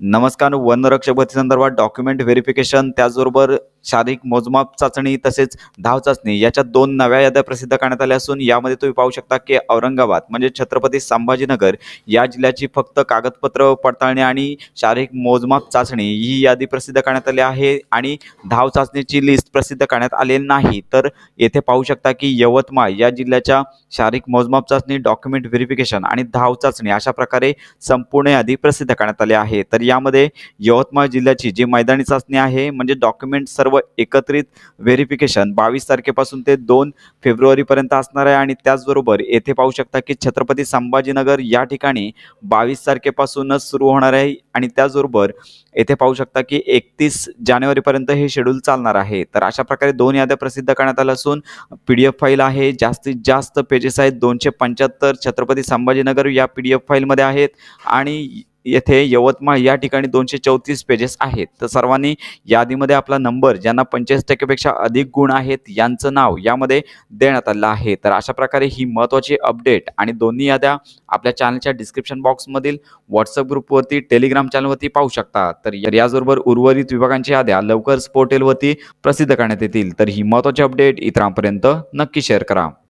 नमस्कार वनरक्षक भरतीसंदर्भात document verification त्याचबरोबर शारीरिक मोजमाप चाचणी तसेच धाव चाचणी याच्या दोन नव्या याद्या प्रसिद्ध करण्यात आल्या असून यामध्ये तुम्ही पाहू शकता की औरंगाबाद म्हणजे छत्रपती संभाजीनगर या जिल्ह्याची फक्त कागदपत्र पडताळणी आणि शारीरिक मोजमाप चाचणी ही यादी प्रसिद्ध करण्यात आली आहे आणि धाव चाचणीची लिस्ट प्रसिद्ध करण्यात आलेली नाही. तर येथे पाहू शकता की यवतमाळ या जिल्ह्याच्या शारीरिक मोजमाप चाचणी डॉक्युमेंट व्हेरिफिकेशन आणि धाव चाचणी अशा प्रकारे संपूर्ण यादी प्रसिद्ध करण्यात आली आहे. तर यामध्ये यवतमाळ जिल्ह्याची जी मैदानी चाचणी आहे म्हणजे डॉक्युमेंट सर्व एकत्रित व्हेरिफिकेशन. बावीस तारखेपासून ते दोन फेब्रुवारीपर्यंत असणार आहे आणि त्याचबरोबर येथे पाहू शकता की छत्रपती संभाजीनगर या ठिकाणी बावीस तारखेपासूनच सुरू होणार आहे आणि त्याचबरोबर येथे पाहू शकता की एकतीस जानेवारीपर्यंत हे शेड्यूल चालणार आहे. तर अशा प्रकारे दोन याद्या प्रसिद्ध करण्यात आल्या असून पी डी एफ फाईल आहे जास्तीत जास्त पेजेस आहेत. दोनशे पंच्याहत्तर छत्रपती संभाजीनगर या पी डी एफ फाईलमध्ये आहेत आणि येथे यवतमाळ या ठिकाणी दोनशे चौतीस पेजेस आहेत. तर सर्वांनी यादीमध्ये आपला नंबर ज्यांना पंचेचाळीस टक्केपेक्षा अधिक गुण आहेत यांचं नाव यामध्ये देण्यात आलं आहे. तर अशा प्रकारे ही महत्त्वाची अपडेट आणि दोन्ही याद्या आपल्या चॅनलच्या डिस्क्रिप्शन बॉक्समधील व्हॉट्सअप ग्रुपवरती टेलिग्राम चॅनलवरती पाहू शकता. तर याचबरोबर उर्वरित विभागांच्या याद्या लवकरच पोर्टलवरती प्रसिद्ध करण्यात येतील. तर ही महत्त्वाची अपडेट इतरांपर्यंत नक्की शेअर करा.